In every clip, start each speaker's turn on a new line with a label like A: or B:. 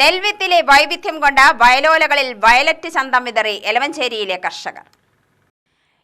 A: നെൽവിത്തിലെ വൈവിധ്യം കൊണ്ട വയലോലകളിൽ വയലറ്റ് ചന്തം വിതറി എലവഞ്ചേരിയിലെ കർഷകർ.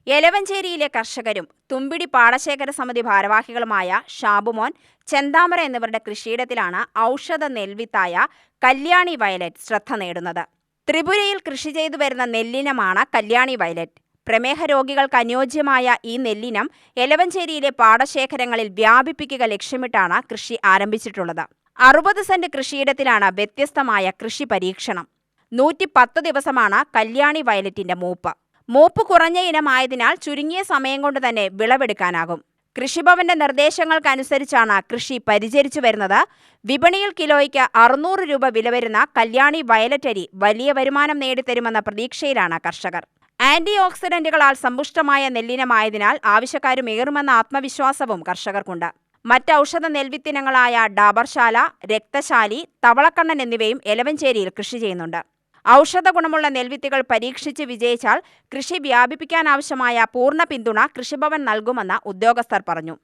A: എലവഞ്ചേരിയിലെ കർഷകരും തുമ്പിടി പാടശേഖര സമിതി ഭാരവാഹികളുമായ ഷാബുമോൻ ചെന്താമര എന്നിവരുടെ കൃഷിയിടത്തിലാണ് ഔഷധ നെൽവിത്തായ കല്യാണി വയലറ്റ് ശ്രദ്ധ നേടുന്നത്. ത്രിപുരയിൽ കൃഷി ചെയ്തു വരുന്ന നെല്ലിനമാണ് കല്യാണി വയലറ്റ്. പ്രമേഹ രോഗികൾക്ക് അനുയോജ്യമായ ഈ നെല്ലിനം എലവഞ്ചേരിയിലെ പാടശേഖരങ്ങളിൽ വ്യാപിപ്പിക്കുക ലക്ഷ്യമിട്ടാണ് കൃഷി ആരംഭിച്ചിട്ടുള്ളത്. അറുപത് സെന്റ് കൃഷിയിടത്തിലാണ് വ്യത്യസ്തമായ കൃഷി പരീക്ഷണം. നൂറ്റി പത്ത് ദിവസമാണ് കല്യാണി വയലറ്റിന്റെ മൂപ്പ്. മൂപ്പ് കുറഞ്ഞ ഇനമായതിനാൽ ചുരുങ്ങിയ സമയം കൊണ്ട് തന്നെ വിളവെടുക്കാനാകും. കൃഷിഭവന്റെ നിർദ്ദേശങ്ങൾക്കനുസരിച്ചാണ് കൃഷി പരിചരിച്ചു വരുന്നത്. വിപണിയിൽ കിലോയ്ക്ക് അറുന്നൂറ് രൂപ വില വരുന്ന കല്യാണി വയലറ്റ് അരി വലിയ വരുമാനം നേടിത്തരുമെന്ന പ്രതീക്ഷയിലാണ് കർഷകർ. ആന്റി ഓക്സിഡന്റുകളാൽ സമ്പുഷ്ടമായ നെല്ലിനമായതിനാൽ ആവശ്യക്കാരും ഏറുമെന്ന ആത്മവിശ്വാസവും കർഷകർക്കുണ്ട്. മറ്റ് ഔഷധ നെൽവിത്തിനങ്ങളായ ഡാബർശാല രക്തശാലി തവളക്കണ്ണൻ എന്നിവയും എലവഞ്ചേരിയിൽ കൃഷി ചെയ്യുന്നുണ്ട്. ഔഷധ ഗുണമുള്ള നെൽവിത്തുകൾ പരീക്ഷിച്ച് വിജയിച്ചാൽ കൃഷി വ്യാപിപ്പിക്കാനാവശ്യമായ പൂർണ പിന്തുണ കൃഷിഭവൻ നൽകുമെന്ന് ഉദ്യോഗസ്ഥർ പറഞ്ഞു.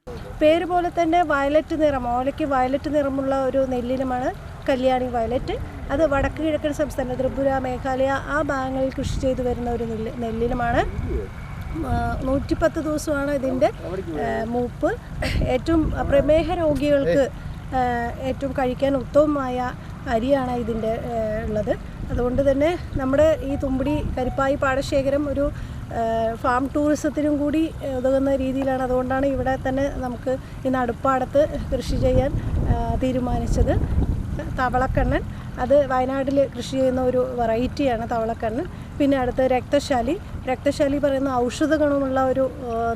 B: പേര് പോലെ തന്നെ വയലറ്റ് നിറം ഓലയ്ക്ക് വയലറ്റ് നിറമുള്ള ഒരു നെല്ലിനമാണ് കല്യാണി വയലറ്റ്. അത് വടക്ക് കിഴക്കൻ സംസ്ഥാനം ത്രിപുര മേഘാലയ ആ ഭാഗങ്ങളിൽ കൃഷി ചെയ്തു വരുന്ന ഒരു നെല്ല് നെല്ലിനമാണ്. നൂറ്റിപ്പത്ത് ദിവസമാണ് ഇതിന്റെ മൂപ്പ്. ഏറ്റവും പ്രമേഹ രോഗികൾക്ക് ഏറ്റവും കഴിക്കാൻ ഉത്തമമായ അരിയാണ് ഇതിന്റെ ഉള്ളത്. അതുകൊണ്ട് തന്നെ നമ്മുടെ ഈ തുമ്പടി കരിപ്പായി പാടശേഖരം ഒരു ഫാം ടൂറിസത്തിനും കൂടി ഉതകുന്ന രീതിയിലാണ്. അതുകൊണ്ടാണ് ഇവിടെ തന്നെ നമുക്ക് ഇന്ന് അടുപ്പാടത്ത് കൃഷി ചെയ്യാൻ തീരുമാനിച്ചത്. തവളക്കണ്ണൻ അത് വയനാട്ടിൽ കൃഷി ചെയ്യുന്ന ഒരു വെറൈറ്റിയാണ് തവളക്കണ്ണ്. പിന്നെ അടുത്ത രക്തശാലി. രക്തശാലി പറയുന്ന ഔഷധ ഗുണമുള്ള ഒരു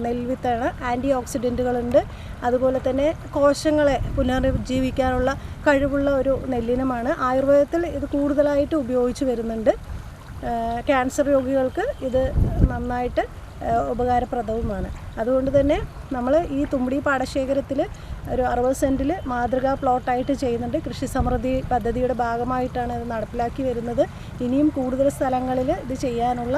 B: നെൽവിത്താണ്. ആന്റി ഓക്സിഡന്റുകളുണ്ട് അതുപോലെ തന്നെ കോശങ്ങളെ പുനരുജ്ജീവിക്കാനുള്ള കഴിവുള്ള ഒരു നെല്ലിനമാണ്. ആയുർവേദത്തിൽ ഇത് കൂടുതലായിട്ട് ഉപയോഗിച്ച് വരുന്നുണ്ട്. ക്യാൻസർ രോഗികൾക്ക് ഇത് നന്നായിട്ട് ഉപകാരപ്രദവുമാണ്. അതുകൊണ്ട് തന്നെ നമ്മൾ ഈ തുമ്പടി പാടശേഖരത്തിൽ ഒരു അറുപത് സെന്റിൽ മാതൃകാ പ്ലോട്ടായിട്ട് ചെയ്യുന്നുണ്ട്. കൃഷി സമൃദ്ധി പദ്ധതിയുടെ ഭാഗമായിട്ടാണ് ഇത് നടപ്പിലാക്കി വരുന്നത്. ഇനിയും കൂടുതൽ സ്ഥലങ്ങളിൽ ഇത് ചെയ്യാനുള്ള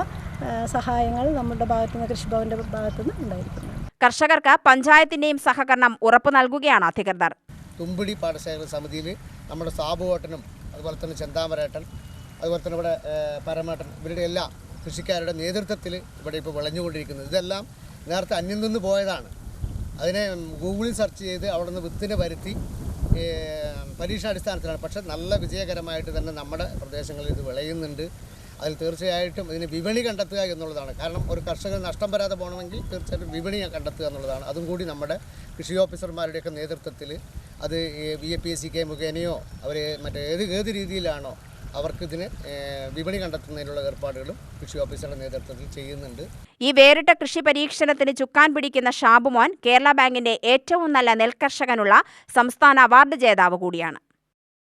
B: സഹായങ്ങൾ നമ്മുടെ ഭാഗത്തുനിന്ന് കൃഷിഭവന്റെ ഭാഗത്തുനിന്ന് ഉണ്ടായിരിക്കുന്നു
A: കർഷകർക്ക് പഞ്ചായത്തിന്റെയും സഹകരണം ഉറപ്പ് നൽകുകയാണ് അധികൃതർ.
C: തുമ്പിടി പാടശേഖര സമിതിയിൽ നമ്മുടെ സാബുവേട്ടനും അതുപോലെ തന്നെ ചെന്താമരേട്ടൻ അതുപോലെ തന്നെ ഇവിടെ പരമേട്ടൻ ഇവരുടെ എല്ലാ കൃഷിക്കാരുടെ നേതൃത്വത്തിൽ ഇവിടെ ഇപ്പോൾ വിളഞ്ഞുകൊണ്ടിരിക്കുന്നത്. ഇതെല്ലാം നേരത്തെ അന്യം നിന്ന് പോയതാണ്. അതിനെ ഗൂഗിളിൽ സെർച്ച് ചെയ്ത് അവിടെ നിന്ന് വിത്തിനെ വരുത്തി പരീക്ഷാടിസ്ഥാനത്തിലാണ്. പക്ഷേ നല്ല വിജയകരമായിട്ട് തന്നെ നമ്മുടെ പ്രദേശങ്ങളിൽ ഇത് വിളയുന്നുണ്ട്. അതിൽ തീർച്ചയായിട്ടും ഇതിന് വിപണി കണ്ടെത്തുക എന്നുള്ളതാണ്. കാരണം ഒരു കർഷകൻ നഷ്ടം വരാതെ പോകണമെങ്കിൽ തീർച്ചയായിട്ടും വിപണി കണ്ടെത്തുക എന്നുള്ളതാണ്. അതും കൂടി നമ്മുടെ കൃഷി ഓഫീസർമാരുടെയൊക്കെ നേതൃത്വത്തിൽ അത് V A P S C K മുഖേനയോ അവർ മറ്റേ ഏത് ഏത് രീതിയിലാണോ അവർക്കിതിന് വിപണി കണ്ടെത്തുന്നതിനുള്ള ഏർപ്പാടുകളും കൃഷി ഓഫീസറുടെ നേതൃത്വത്തിൽ ചെയ്യുന്നുണ്ട്.
A: ഈ വേറിട്ട കൃഷി പരീക്ഷണത്തിന് ചുക്കാൻ പിടിക്കുന്ന ഷാബുമോൻ കേരള ബാങ്കിന്റെ ഏറ്റവും നല്ല നെൽകർഷകനുള്ള സംസ്ഥാന അവാർഡ് ജേതാവ് കൂടിയാണ്.